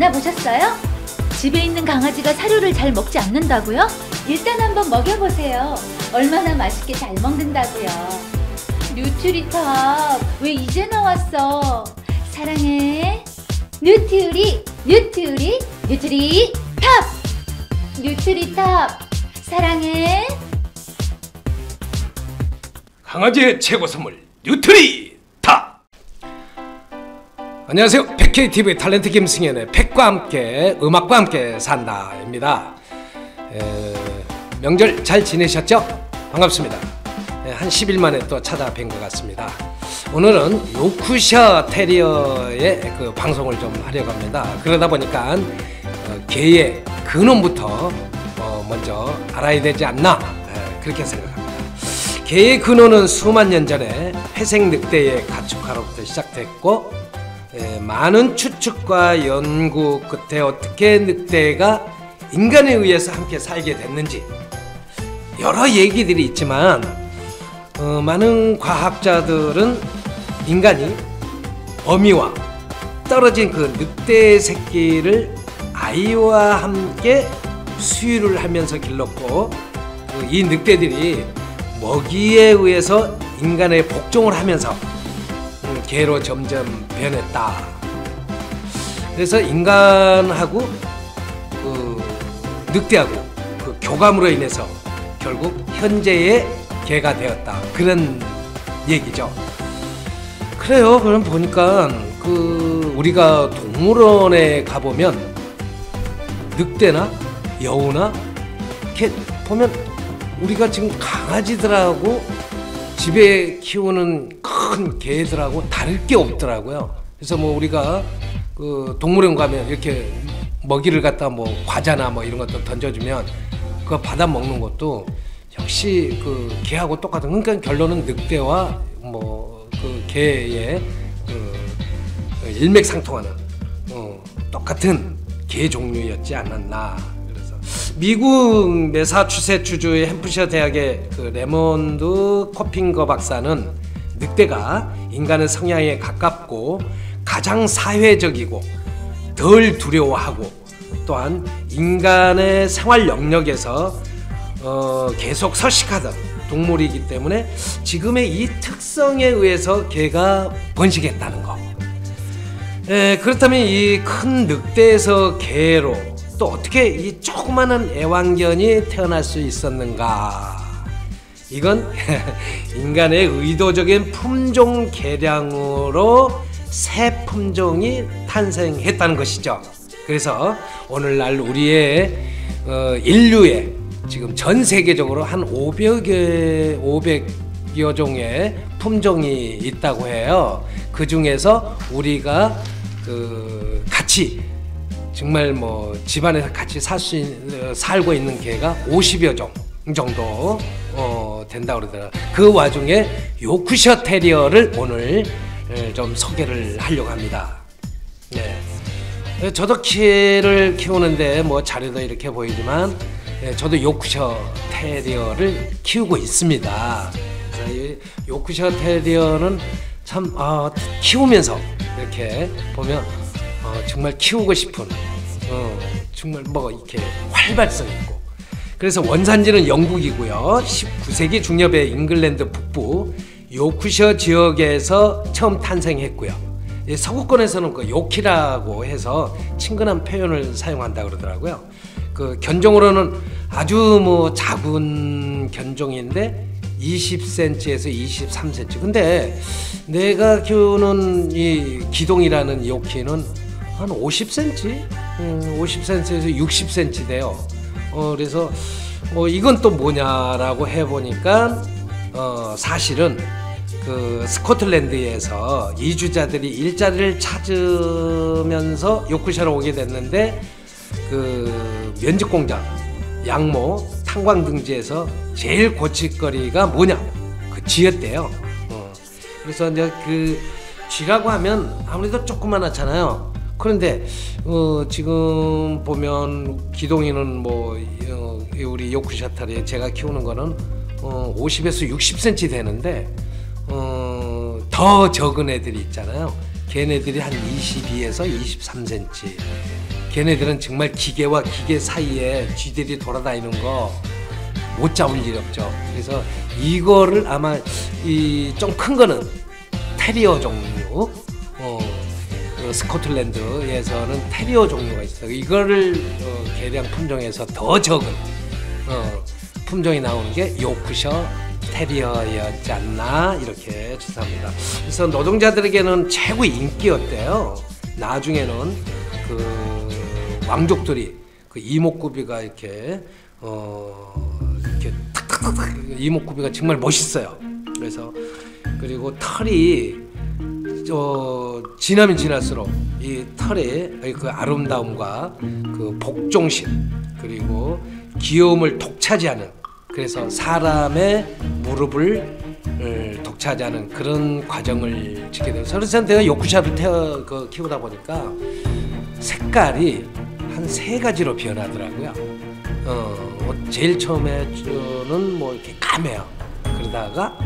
만나보셨어요? 집에 있는 강아지가 사료를 잘 먹지 않는다고요? 일단 한번 먹여보세요. 얼마나 맛있게 잘 먹는다고요. 뉴트리탑, 왜 이제 나왔어? 사랑해. 뉴트리, 뉴트리, 뉴트리 탑! 뉴트리 탑, 사랑해. 강아지의 최고 선물 뉴트리 탑 안녕하세요. 백KTV 탤런트 김승현의 팩과 함께 음악과 함께 산다입니다. 에, 명절 잘 지내셨죠? 반갑습니다. 에, 한 10일 만에 또 찾아뵌 것 같습니다. 오늘은 요쿠셔 테리어의 그 방송을 좀 하려고 합니다. 그러다 보니까 어, 개의 근원부터 어, 먼저 알아야 되지 않나 에, 그렇게 생각합니다. 개의 근원은 수만 년 전에 회색 늑대의 가축화로부터 시작됐고 에, 많은 추측과 연구 끝에 어떻게 늑대가 인간에 의해서 함께 살게 됐는지 여러 얘기들이 있지만 어, 많은 과학자들은 인간이 어미와 떨어진 그 늑대 새끼를 아이와 함께 수유를 하면서 길렀고 그이 늑대들이 먹이에 의해서 인간의 복종을 하면서 음, 개로 점점 변했다. 그래서 인간하고 그 늑대하고 그 교감으로 인해서 결국 현재의 개가 되었다. 그런 얘기죠. 그래요. 그럼 보니까 그 우리가 동물원에 가보면 늑대나 여우나 이렇게 보면 우리가 지금 강아지들하고 집에 키우는 큰 개들하고 다를 게 없더라고요. 그래서 뭐 우리가 그 동물원 가면 이렇게 먹이를 갖다 뭐 과자나 뭐 이런 것도 던져주면 그거 받아 먹는 것도 역시 그 개하고 똑같은 그러니까 결론은 늑대와 뭐 그 개의 그 일맥상통하는 어, 똑같은 개 종류였지 않았나 미국 매사추세츠주의 햄프셔 대학의 그 레몬드 코핑거 박사는 늑대가 인간의 성향에 가깝고 가장 사회적이고 덜 두려워하고 또한 인간의 생활 영역에서 어, 계속 서식하던 동물이기 때문에 지금의 이 특성에 의해서 개가 번식했다는 거. 에, 그렇다면 이 큰 늑대에서 개로 또 어떻게 이 조그마한 애완견이 태어날 수 있었는가? 이건 인간의 의도적인 품종 개량으로 새 품종이 탄생했다는 것이죠. 그래서 오늘날 우리의 어, 인류의 지금 전 세계적으로 한 500여 500여 종의 품종이 있다고 해요. 그 중에서 우리가 그 같이 정말 뭐 집안에서 같이 살 수 살고 있는 개가 50여 종 정도 어, 된다 그러더라. 그 와중에 요크셔 테리어를 오늘 에, 좀 소개를 하려고 합니다. 네. 에, 저도 개를 키우는데 뭐 자료도 이렇게 보이지만 에, 저도 요크셔 테리어를 키우고 있습니다. 요크셔 테리어는 참 아, 키우면서 이렇게 보면 어, 정말 키우고 싶은 어, 정말 뭐 이렇게 활발성 있고. 그래서 원산지는 영국이고요. 19세기 중엽의 잉글랜드 북부 요크셔 지역에서 처음 탄생했고요. 이 서구권에서는 그 요키라고 해서 친근한 표현을 사용한다 그러더라고요. 그 견종으로는 아주 뭐 작은 견종인데 20cm에서 23cm. 근데 내가 키우는 이 기동이라는 요키는 한 50cm, 음, 50cm에서 60cm 돼요. 어 그래서 뭐 이건 또 뭐냐라고 해보니까 어 사실은 그 스코틀랜드에서 이주자들이 일자리를 찾으면서 요크셔로 오게 됐는데 그 면직 공장, 양모, 탄광 등지에서 제일 고칠거리가 뭐냐? 그 쥐였대요. 어. 그래서 이제 그 쥐라고 하면 아무래도 조그만하잖아요. 그런데 어, 지금 보면 기동이는 뭐 어, 우리 요크셔터리 제가 키우는 거는 어, 50에서 60cm 되는데 어, 더 적은 애들이 있잖아요. 걔네들이 한 22에서 23cm. 걔네들은 정말 기계와 기계 사이에 쥐들이 돌아다니는 거 못 잡을 일이 없죠. 그래서 이거를 아마 이 좀 큰 거는 테리어 종류, 스코틀랜드에서는 테리어 종류가 있어요. 이거를 어, 개량 품종에서 더 적은 어, 품종이 나오는 게 요크셔 테리어였지 않나 이렇게 추산합니다. 그래서 노동자들에게는 최고 인기였대요. 나중에는 그 왕족들이 그 이목구비가 이렇게 어 이렇게 탁탁탁탁 이목구비가 정말 멋있어요. 그래서 그리고 털이 저 지나면 지날수록 이 털의 그 아름다움과 그 복종심 그리고 귀여움을 독차지하는 그래서 사람의 무릎을 을 독차지하는 그런 과정을 지게 돼서 그래서 내가 요쿠샤를 태어 그 키우다 보니까 색깔이 한 세 가지로 변하더라고요. 어, 뭐 제일 처음에는 뭐 이렇게 까매요. 그러다가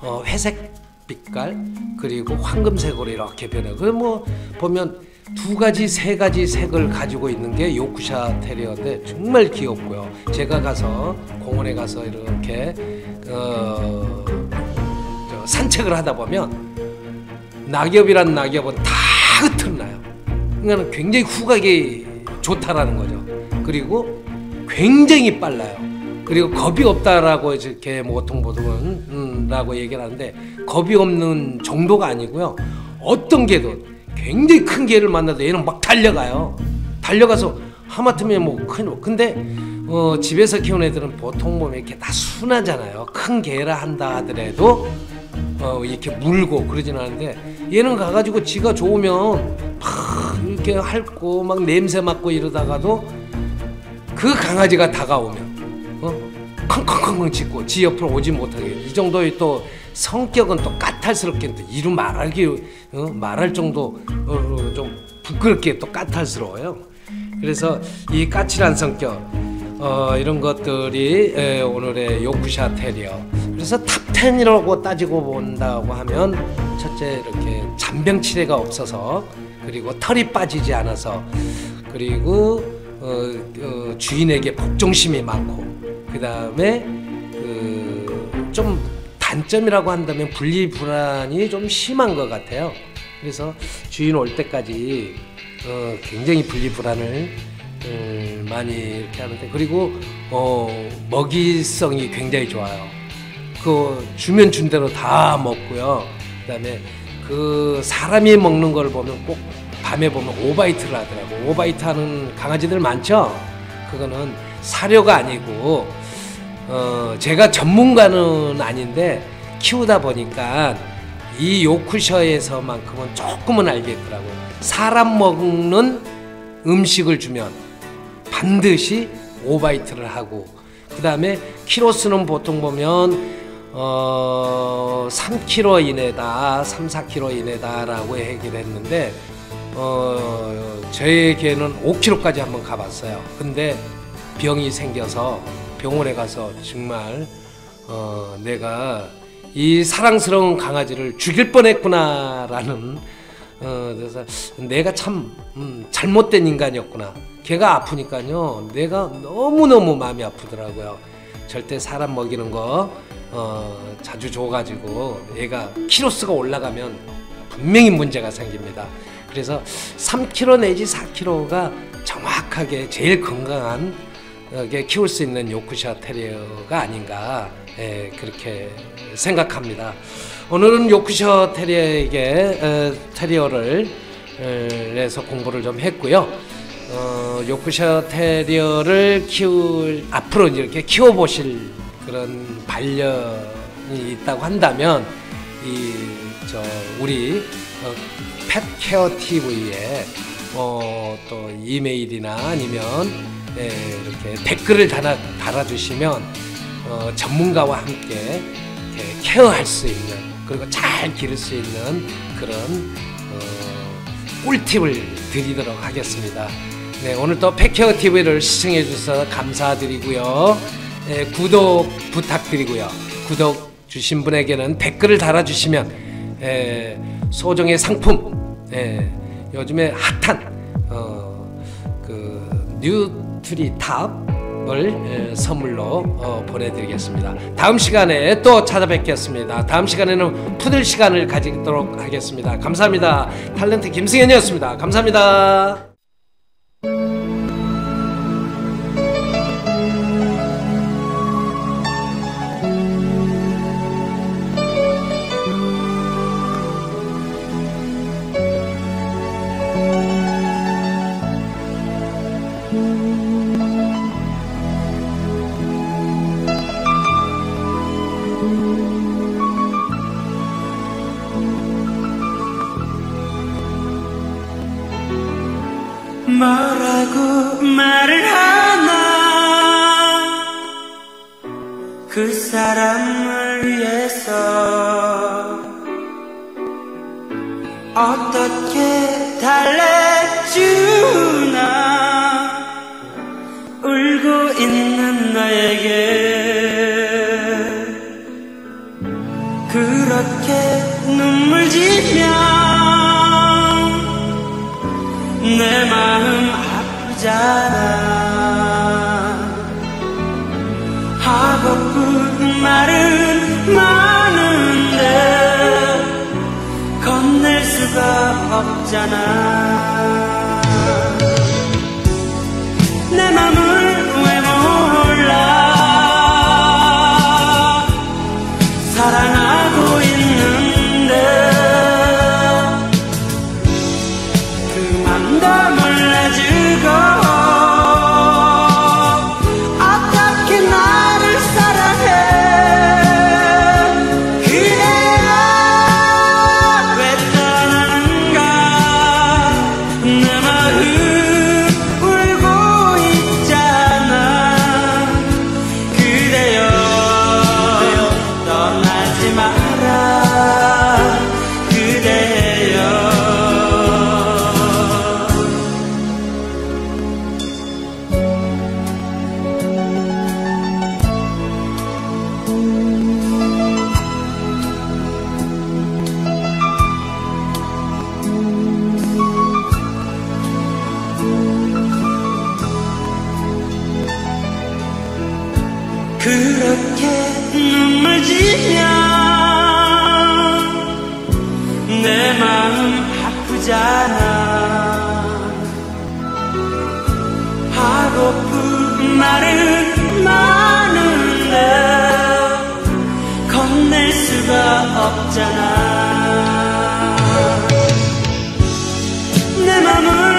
어, 회색 빛깔 그리고 황금색으로 이렇게 변해요. 그뭐 보면 두 가지 세 가지 색을 가지고 있는 게 요쿠샤 테리어인데 정말 귀엽고요. 제가 가서 공원에 가서 이렇게 어, 저 산책을 하다 보면 낙엽이란 낙엽은 다 흩어나요. 그러니까 굉장히 후각이 좋다라는 거죠. 그리고 굉장히 빨라요. 그리고 겁이 없다라고 이렇게 뭐 보통 보통은 라고 얘기를 하는데 겁이 없는 정도가 아니고요. 어떤 개도 굉장히 큰 개를 만나도 얘는 막 달려가요. 달려가서 하마터면 뭐 큰, 근데 어, 집에서 키우는 애들은 보통 보면 이렇게 다 순하잖아요. 큰 개라 한다 하더라도 어, 이렇게 물고 그러진 않은데 얘는 가가지고 지가 좋으면 막 이렇게 핥고 막 냄새 맡고 이러다가도 그 강아지가 다가오면 어? 컹컹컹컹 짖고 지 옆으로 오지 못하게 이 정도의 또 성격은 또 까탈스럽게 또 이루 말하기 어? 말할 정도 어, 좀 부끄럽게 또 까탈스러워요. 그래서 이 까칠한 성격 어, 이런 것들이 에, 오늘의 요쿠샤 테리어. 그래서 탑 10이라고 따지고 본다고 하면 첫째 이렇게 잔병치레가 없어서 그리고 털이 빠지지 않아서 그리고 어, 어, 주인에게 복종심이 많고 그 다음에 그좀 단점이라고 한다면 분리 불안이 좀 심한 것 같아요. 그래서 주인 올 때까지 어, 굉장히 분리 불안을 음, 많이 이렇게 하는데 그리고 어, 먹이성이 굉장히 좋아요. 그 주면 준 대로 다 먹고요. 그다음에 그 사람이 먹는 걸 보면 꼭 밤에 보면 오바이트를 하더라고. 오바이트 하는 강아지들 많죠? 그거는 사료가 아니고 어, 제가 전문가는 아닌데 키우다 보니까 이 요크셔에서만큼은 조금은 알겠더라고요. 사람 먹는 음식을 주면 반드시 오바이트를 하고 그 다음에 키로수는 보통 보면 어 3kg 이내다 3, 4kg 이내다라고 얘기를 했는데 어 저의 개는 5kg까지 한번 가봤어요 근데 병이 생겨서 병원에 가서 정말 어 내가 이 사랑스러운 강아지를 죽일 뻔했구나라는 어, 그래서 내가 참 음, 잘못된 인간이었구나. 걔가 아프니까요. 내가 너무너무 마음이 아프더라고요. 절대 사람 먹이는 거 어, 자주 줘가지고 얘가 키로수가 올라가면 분명히 문제가 생깁니다. 그래서 3kg 내지 4kg가 정확하게 제일 건강한 게 키울 수 있는 요크샤 테리어가 아닌가 예, 그렇게 생각합니다. 오늘은 요크셔 테리어에게 어, 테리어를 어, 해서 공부를 좀 했고요. 어, 요크셔 테리어를 키울 앞으로 이렇게 키워 보실 그런 반려이 있다고 한다면 이 저 우리 어, 펫 케어 TV에 어, 또 이메일이나 아니면 예, 이렇게 댓글을 달아, 달아주시면 어, 전문가와 함께 케어할 수 있는 그리고 잘 기를 수 있는 그런 어, 꿀팁을 드리도록 하겠습니다. 네, 오늘 또 펫케어 TV를 시청해 주셔서 감사드리고요. 네, 구독 부탁드리고요. 구독 주신 분에게는 댓글을 달아주시면 에, 소정의 상품 예, 요즘에 핫한 어, 그 뉴 트리 탑을 예, 선물로 어, 보내드리겠습니다. 다음 시간에 또 찾아뵙겠습니다. 다음 시간에는 푸들 시간을 가지도록 하겠습니다. 감사합니다. 탤런트 김승현이었습니다. 감사합니다. 뭐라고 말을 하나. 그 사람을 위해서 어떻게 달래주나. 울고 있는 나에게 수 끝낼 수가 없잖아. 내 맘은